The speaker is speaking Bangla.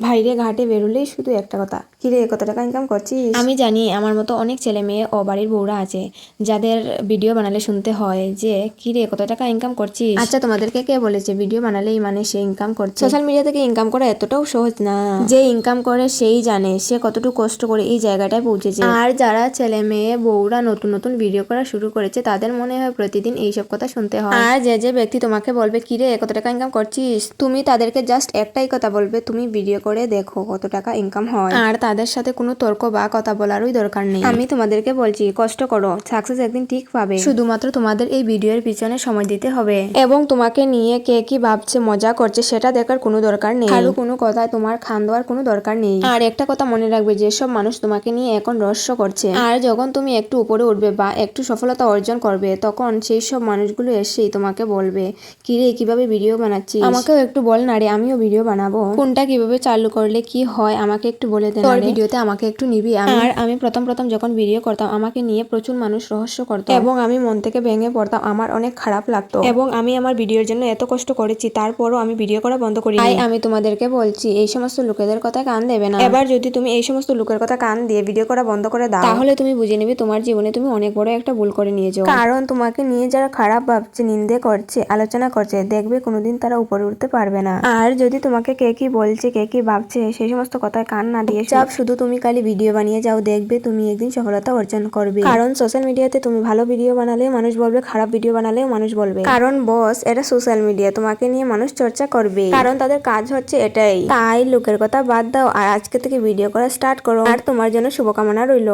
ভাইরে ঘাটে বেরোলেই শুধু একটা কথা কিরে কত টাকা ইনকাম করছিস? আমি জানি আমার মতো অনেক ছেলে মেয়ে ও বাড়ির বউরা আছে যাদের ভিডিও বানালে শুনতে হয় যে কি রে কত টাকা ইনকাম করছিস? আচ্ছা তোমাদেরকে কে বলেছে ভিডিও বানালেই মানে সে ইনকাম করছে? সোশ্যাল মিডিয়া থেকে ইনকাম করা এতটাও সহজ না। যে ইনকাম করে সেই জানে সে কতটুকু কষ্ট করে এই জায়গাটায় পৌঁছেছে। আর যারা ছেলে মেয়ে বউরা নতুন নতুন ভিডিও করা শুরু করেছে তাদের মনে হয় প্রতিদিন এইসব কথা শুনতে হয়। আর যে যে ব্যক্তি তোমাকে বলবে কিরে কত টাকা ইনকাম করছিস? তুমি তাদেরকে জাস্ট একটাই কথা বলবে তুমি ভিডিও করে দেখো কত টাকা ইনকাম হয়। আর তাদের সাথে কোনো তর্ক বা কথা বলারই দরকার নেই। আমি তোমাদেরকে বলছি কষ্ট করো সাকসেস একদিন ঠিক পাবে। শুধুমাত্র তোমাদের এই ভিডিওর পিছনে সময় দিতে হবে। এবং তোমাকে নিয়ে কে কি ভাবছে মজা করছে সেটা দেখার কোনো দরকার নেই। কারও কোনো কথায় তোমার খান দেওয়ার কোনো দরকার নেই। আর একটা কথা মনে রাখবে যেসব মানুষ তোমাকে নিয়ে এখন রহস্য করছে আর যখন তুমি একটু উপরে উঠবে বা একটু সফলতা অর্জন করবে তখন সেই সব মানুষগুলো এসেই তোমাকে বলবে কিরে কীভাবে ভিডিও বানাচ্ছি আমাকেও একটু বল না রে আমিও ভিডিও বানাবো। কোনটা কীভাবে চালু করলে কি হয় আমাকে একটু বলে দে তোর ভিডিওতে আমাকে একটু নিবি আর আমি প্রথম প্রথম যখন ভিডিও করতাম আমাকে নিয়ে প্রচুর মানুষ রহস্য করতো। এবং আমি মন থেকে ভেঙে পড়তাম আমার অনেক খারাপ লাগতো। এবং আমি আমার ভিডিওর জন্য এত কষ্ট করেছি তারপরও আমি ভিডিও করা বন্ধ করি তাই আমি তোমাদেরকে বলছি এই সমস্ত লোকেদের কথা কান দেবে না। এবার যদি তুমি এই সমস্ত লোকের কথা কান দিয়ে ভিডিও করা বন্ধ করে দাও তাহলে তুমি বুঝে নিবে তোমার জীবনে তুমি অনেক বড় একটা ভুল করে নিয়েছো কারণ তোমাকে নিয়ে যারা খারাপ ভাবছে নিন্দে করছে আলোচনা করছে দেখবে কোনোদিন তারা উপরে উঠতে পারবে না। আর যদি তোমাকে কে কি বলছে কে কি ভাবছে সেই সমস্ত কথায় কান না দিয়ে চাপ শুধু তুমি খালি ভিডিও বানিয়ে যাও দেখবে তুমি একদিন সফলতা অর্জন করবে। কারণ সোশ্যাল মিডিয়াতে তুমি ভালো ভিডিও বানালে মানুষ বলবে খারাপ ভিডিও বানালেও মানুষ বলবে। কারণ বস এটা সোশ্যাল মিডিয়া তোমাকে নিয়ে মানুষ চর্চা করবে। কারণ তাদের কাজ হচ্ছে এটাই। তাই লোকের কথা বাদ দাও আর আজকে থেকে ভিডিও করা স্টার্ট করো আর তোমার জন্য শুভকামনা রইল।